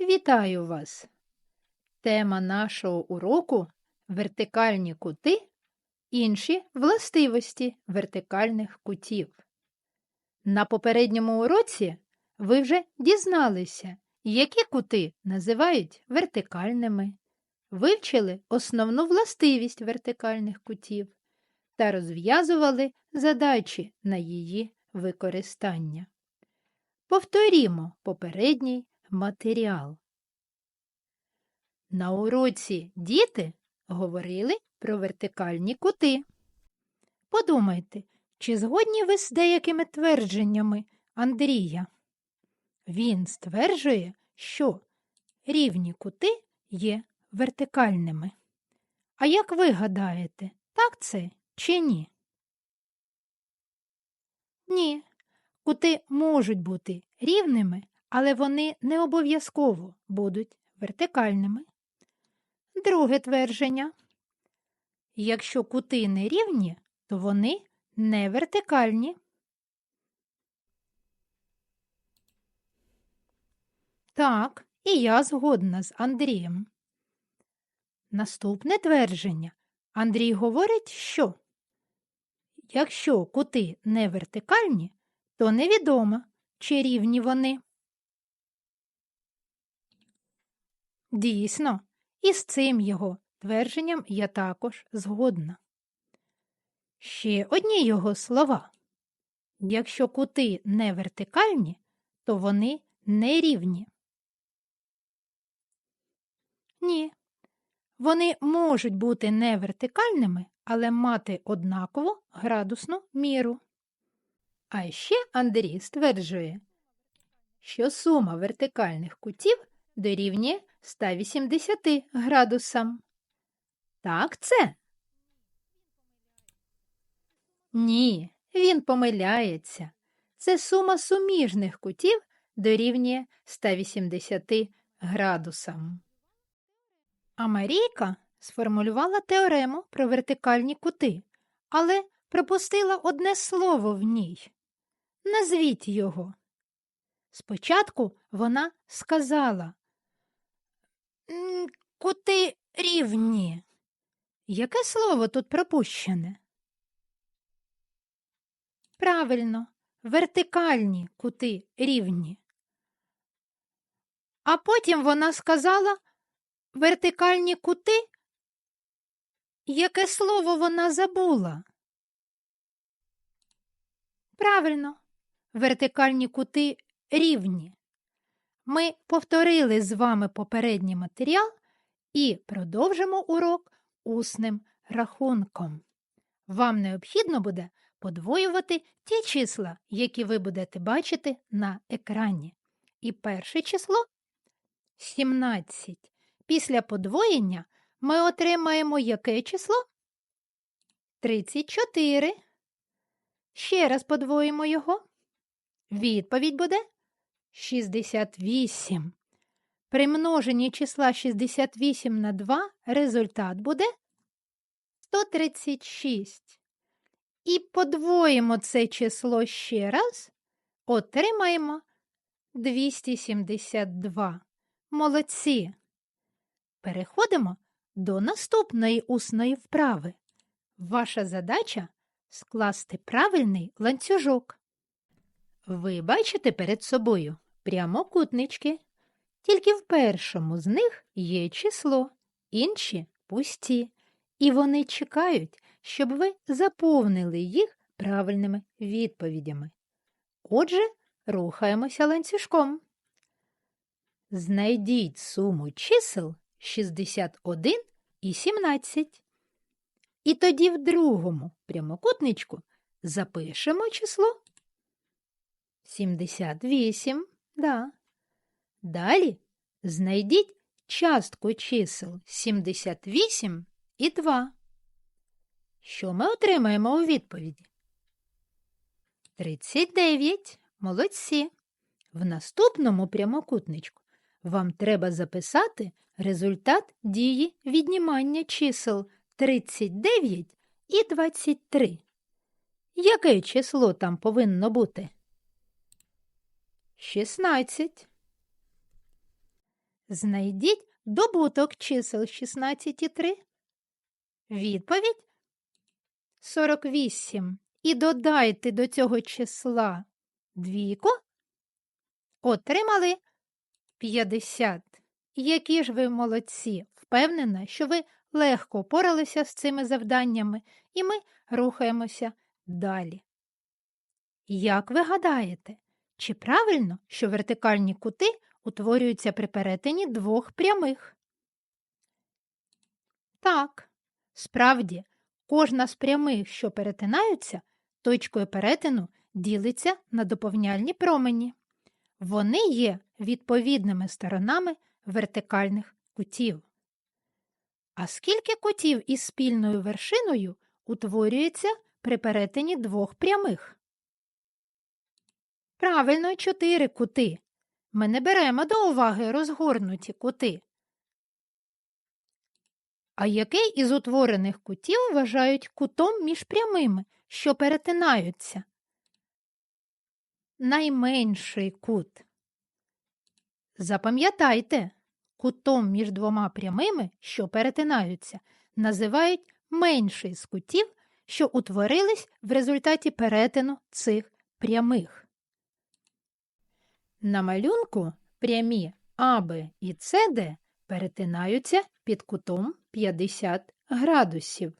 Вітаю вас! Тема нашого уроку вертикальні кути, інші властивості вертикальних кутів. На попередньому уроці ви вже дізналися, які кути називають вертикальними, вивчили основну властивість вертикальних кутів та розв'язували задачі на її використання. Повторімо попередній матеріал. На уроці діти говорили про вертикальні кути. Подумайте, чи згодні ви з деякими твердженнями Андрія? Він стверджує, що рівні кути є вертикальними. А як ви гадаєте, так це чи ні? Ні, кути можуть бути рівними, але вони не обов'язково будуть вертикальними. Друге твердження. Якщо кути не рівні, то вони не вертикальні. Так, і я згодна з Андрієм. Наступне твердження. Андрій говорить, що якщо кути не вертикальні, то невідомо, чи рівні вони. Дійсно, і з цим його твердженням я також згодна. Ще одні його слова. Якщо кути не вертикальні, то вони не рівні. Ні. Вони можуть бути не вертикальними, але мати однакову градусну міру. А ще Андрій стверджує, що сума вертикальних кутів дорівнює 180 градусам. Так це? Ні, він помиляється. Це сума суміжних кутів дорівнює 180 градусам. А Марійка сформулювала теорему про вертикальні кути, але пропустила одне слово в ній. Назвіть його. Спочатку вона сказала Кути рівні. Яке слово тут пропущене? Правильно, вертикальні кути рівні. А потім вона сказала вертикальні кути. Яке слово вона забула? Правильно, вертикальні кути рівні. Ми повторили з вами попередній матеріал і продовжимо урок усним рахунком. Вам необхідно буде подвоювати ті числа, які ви будете бачити на екрані. І перше число 17. Після подвоєння ми отримаємо яке число? 34. Ще раз подвоїмо його. Відповідь буде 68. При множенні числа 68 на 2 результат буде 136. І подвоїмо це число ще раз, отримаємо 272. Молодці. Переходимо до наступної усної вправи. Ваша задача скласти правильний ланцюжок. Ви бачите перед собою прямокутнички. Тільки в першому з них є число, інші пусті, і вони чекають, щоб ви заповнили їх правильними відповідями. Отже, рухаємося ланцюжком. Знайдіть суму чисел 61 і 17. І тоді в другому прямокутничку запишемо число 78, да. Далі знайдіть частку чисел 78 і 2. Що ми отримаємо у відповіді? 39. Молодці. В наступному прямокутничку вам треба записати результат дії віднімання чисел 39 і 23. Яке число там повинно бути? 16. Знайдіть добуток чисел 16 і 3. Відповідь 48. І додайте до цього числа двійку. Отримали 50. Які ж ви молодці! Впевнена, що ви легко поралися з цими завданнями, і ми рухаємося далі. Як ви гадаєте, чи правильно, що вертикальні кути утворюються при перетині двох прямих? Так, справді, кожна з прямих, що перетинаються, точкою перетину ділиться на доповняльні промені. Вони є відповідними сторонами вертикальних кутів. А скільки кутів із спільною вершиною утворюється при перетині двох прямих? Правильно, чотири кути. Ми не беремо до уваги розгорнуті кути. А який із утворених кутів вважають кутом між прямими, що перетинаються? Найменший кут. Запам'ятайте, кутом між двома прямими, що перетинаються, називають менший з кутів, що утворились в результаті перетину цих прямих. На малюнку прямі АБ і СД перетинаються під кутом 50 градусів.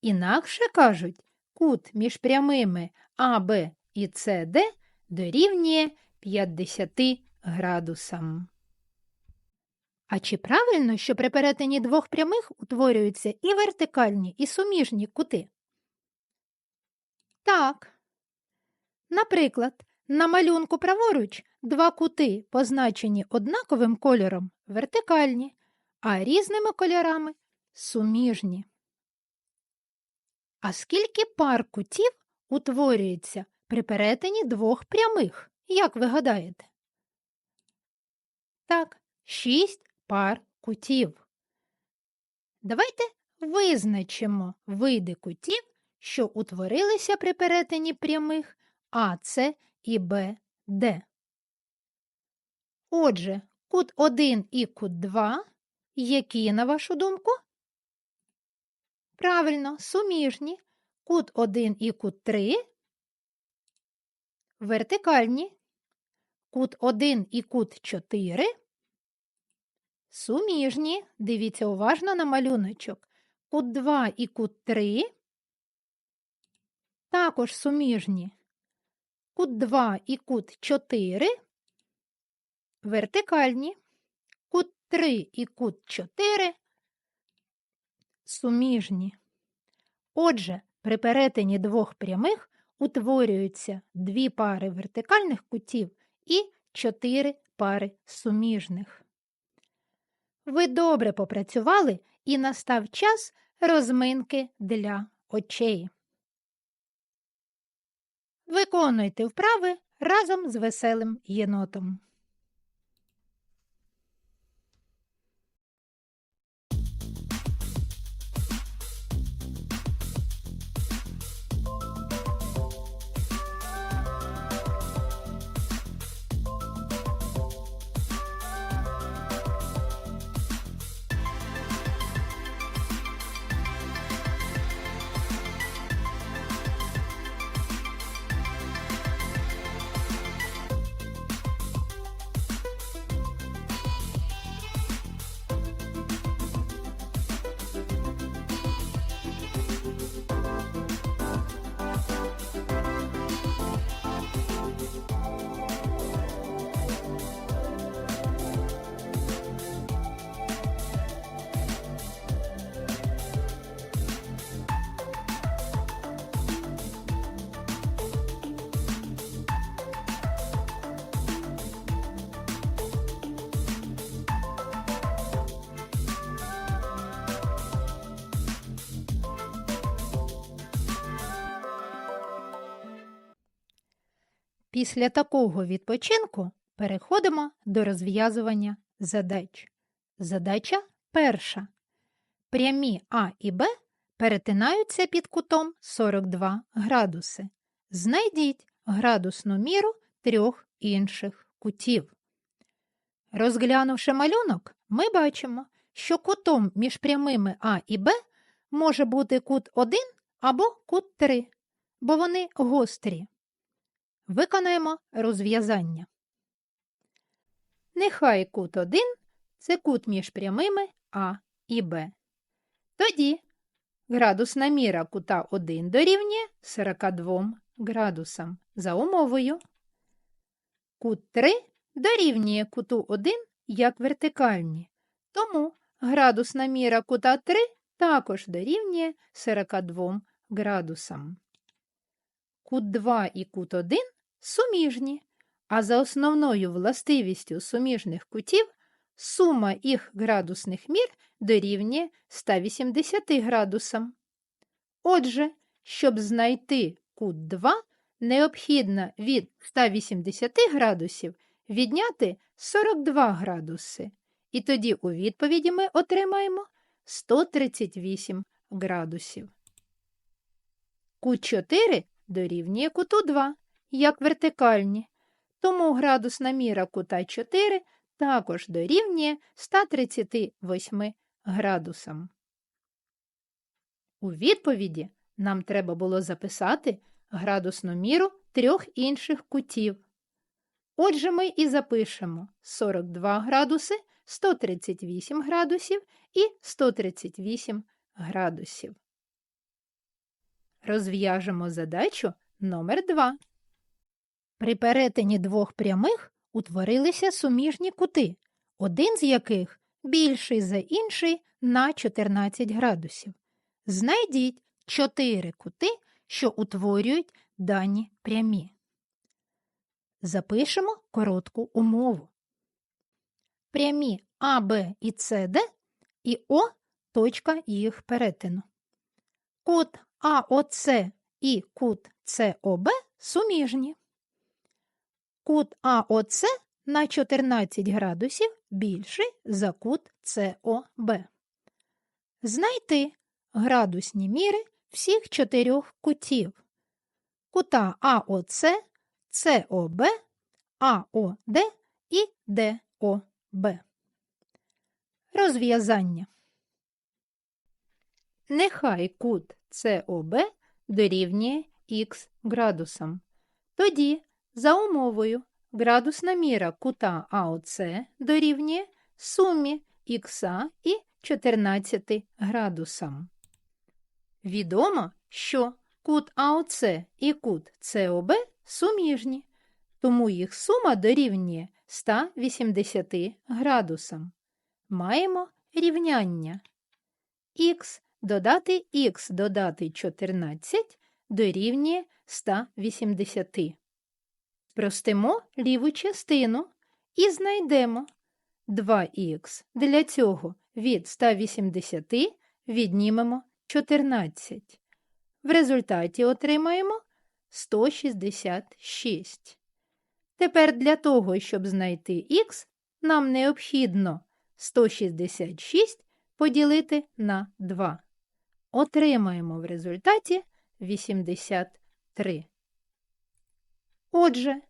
Інакше кажуть, кут між прямими АБ і СД дорівнює 50 градусам. А чи правильно, що при перетині двох прямих утворюються і вертикальні, і суміжні кути? Так. Наприклад, на малюнку праворуч два кути, позначені однаковим кольором, вертикальні, а різними кольорами суміжні. А скільки пар кутів утворюється при перетині двох прямих, як ви гадаєте? Так, шість пар кутів. Давайте визначимо види кутів, що утворилися при перетині прямих АС і БД. Отже, кут 1 і кут 2, які, на вашу думку? Правильно, суміжні. Кут 1 і кут 3 вертикальні. Кут 1 і кут 4 суміжні. Дивіться уважно на малюночок. Кут 2 і кут 3 також суміжні. Кут 2 і кут 4 вертикальні. Кут 3 і кут 4 суміжні. Отже, при перетині двох прямих утворюються дві пари вертикальних кутів і чотири пари суміжних. Ви добре попрацювали і настав час розминки для очей. Виконуйте вправи разом з веселим єнотом. Після такого відпочинку переходимо до розв'язування задач. Задача перша. Прямі А і Б перетинаються під кутом 42 градуси. Знайдіть градусну міру трьох інших кутів. Розглянувши малюнок, ми бачимо, що кутом між прямими А і Б може бути кут 1 або кут 3, бо вони гострі. Виконаємо розв'язання. Нехай кут 1 це кут між прямими А і Б. Тоді градусна міра кута 1 дорівнює 42 градусам за умовою. Кут 3 дорівнює куту 1 як вертикальні, тому градусна міра кута 3 також дорівнює 42 градусам. Кут 2 і кут 1 суміжні, а за основною властивістю суміжних кутів сума їх градусних мір дорівнює 180 градусам. Отже, щоб знайти кут 2, необхідно від 180 градусів відняти 42 градуси. І тоді у відповіді ми отримаємо 138 градусів. Кут 4 дорівнює куту 2, як вертикальні, тому градусна міра кута 4 також дорівнює 138 градусам. У відповіді нам треба було записати градусну міру трьох інших кутів. Отже, ми і запишемо 42 градуси, 138 градусів і 138 градусів. Розв'яжемо задачу номер 2. При перетині двох прямих утворилися суміжні кути, один з яких більший за інший на 14 градусів. Знайдіть 4 кути, що утворюють дані прямі. Запишемо коротку умову. Прямі А, Б і С, Д і О точка їх перетину. Кут АОЦ і кут СОБ суміжні. Кут АОЦ на 14 градусів більший за кут СОБ. Знайти градусні міри всіх чотирьох кутів. Кута АОЦ, СОБ, АОД і ДОБ. Розв'язання. Нехай кут СОБ дорівнює х градусам. Тоді, за умовою, градусна міра кута АОЦ дорівнює сумі х і 14 градусам. Відомо, що кут АОЦ і кут СОБ суміжні, тому їх сума дорівнює 180 градусам. Маємо рівняння х додати х додати 14 дорівнює 180. Простимо ліву частину і знайдемо 2х. Для цього від 180 віднімемо 14. В результаті отримаємо 166. Тепер для того, щоб знайти х, нам необхідно 166 поділити на 2. Отримаємо в результаті 83. Отже,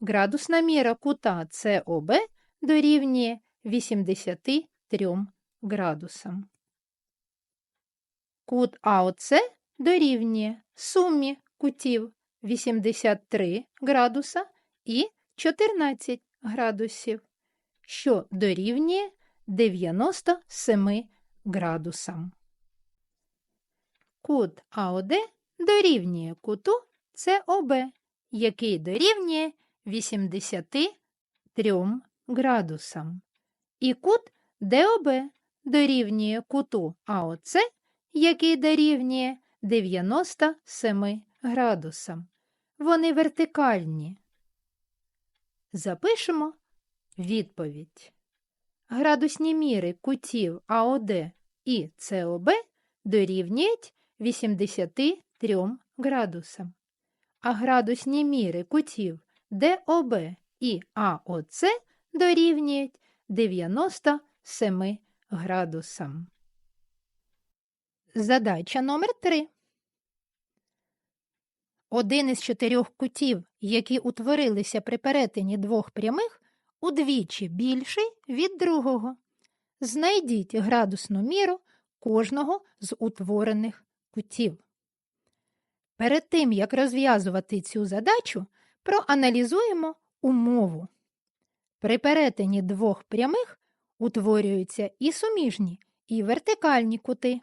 градусна міра кута СОБ дорівнює 83 градусам. Кут АОЦ дорівнює сумі кутів 83 градуса і 14 градусів, що дорівнює 97 градусам. Кут АОД дорівнює куту СОБ, який дорівнює 83 градусам. І кут ДОБ дорівнює куту АОЦ, який дорівнює 97 градусам. Вони вертикальні. Запишемо відповідь. Градусні міри кутів АОД і СОБ дорівнюють 83 градусам, а градусні міри кутів ДОБ і АОЦ дорівнюють 97 градусам. Задача номер 3. Один із чотирьох кутів, які утворилися при перетині двох прямих, удвічі більший від другого. Знайдіть градусну міру кожного з утворених кутів. Перед тим, як розв'язувати цю задачу, проаналізуємо умову. При перетині двох прямих утворюються і суміжні, і вертикальні кути.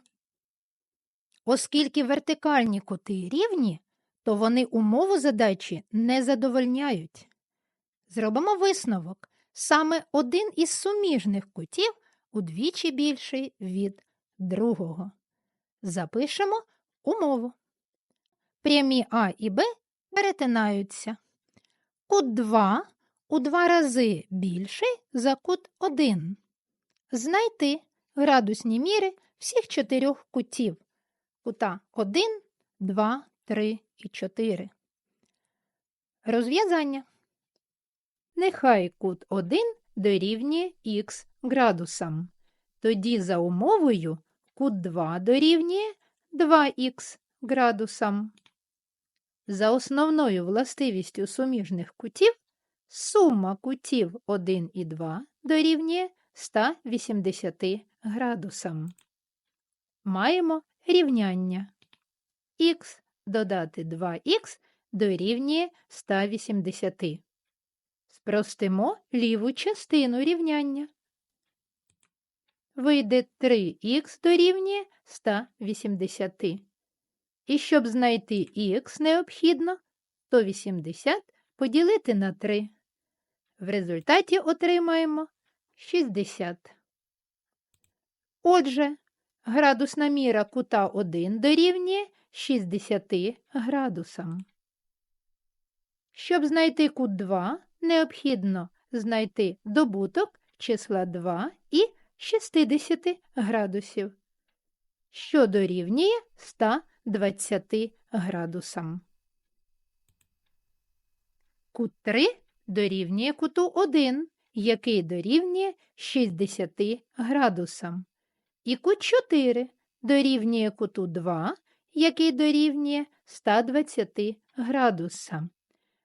Оскільки вертикальні кути рівні, то вони умову задачі не задовольняють. Зробимо висновок. Саме один із суміжних кутів удвічі більший від другого. Запишемо умову. Прямі А і Б перетинаються. Кут 2 у два рази більший за кут 1. Знайти градусні міри всіх чотирьох кутів. Кута 1, 2, 3 і 4. Розв'язання. Нехай кут 1 дорівнює х градусам. Тоді за умовою кут 2 дорівнює 2х градусам. За основною властивістю суміжних кутів сума кутів 1 і 2 дорівнює 180 градусам. Маємо рівняння. х додати 2х дорівнює 180. Спростимо ліву частину рівняння. Вийде 3х дорівнює 180. І щоб знайти х необхідно 180 поділити на 3. В результаті отримаємо 60. Отже, градусна міра кута 1 дорівнює 60 градусам. Щоб знайти кут 2, необхідно знайти добуток числа 2 і 60 градусів, що дорівнює 120 градусам. Кут 3 дорівнює куту 1, який дорівнює 60 градусам. І кут 4 дорівнює куту 2, який дорівнює 120 градусам.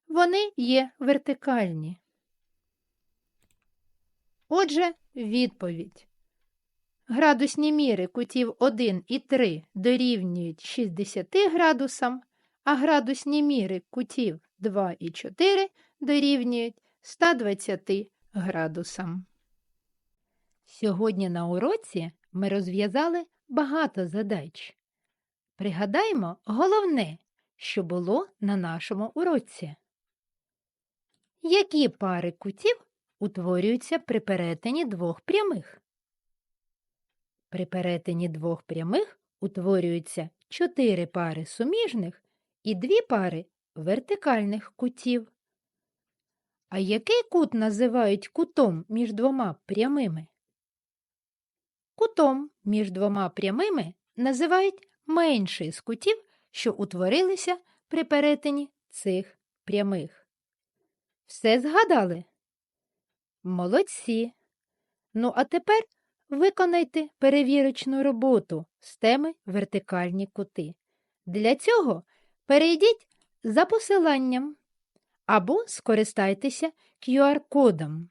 Вони є вертикальні. Отже, відповідь. Градусні міри кутів 1 і 3 дорівнюють 60 градусам, а градусні міри кутів 2 і 4 дорівнюють 120 градусам. Сьогодні на уроці ми розв'язали багато задач. Пригадаймо головне, що було на нашому уроці. Які пари кутів утворюються при перетині двох прямих? При перетині двох прямих утворюються чотири пари суміжних і дві пари вертикальних кутів. А який кут називають кутом між двома прямими? Кутом між двома прямими називають менший з кутів, що утворилися при перетині цих прямих. Все згадали? Молодці. Ну, а тепер виконайте перевірочну роботу з теми вертикальні кути. Для цього перейдіть за посиланням або скористайтеся QR-кодом.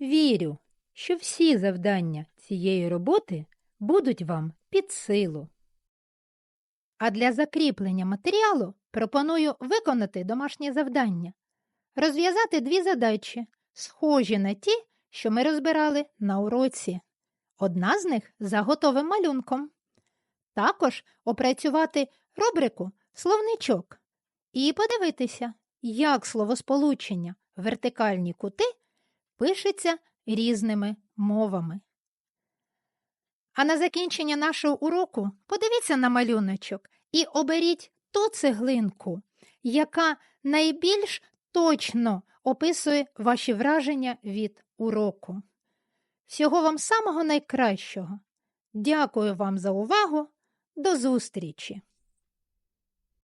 Вірю, що всі завдання цієї роботи будуть вам під силу. А для закріплення матеріалу пропоную виконати домашнє завдання, розв'язати дві задачі, схожі на ті, що ми розбирали на уроці. Одна з них за готовим малюнком. Також опрацювати рубрику словничок і подивитися, як словосполучення вертикальні кути пишеться різними мовами. А на закінчення нашого уроку подивіться на малюночок і оберіть ту цеглинку, яка найбільш точно описує ваші враження від уроку. Всього вам самого найкращого. Дякую вам за увагу. До зустрічі!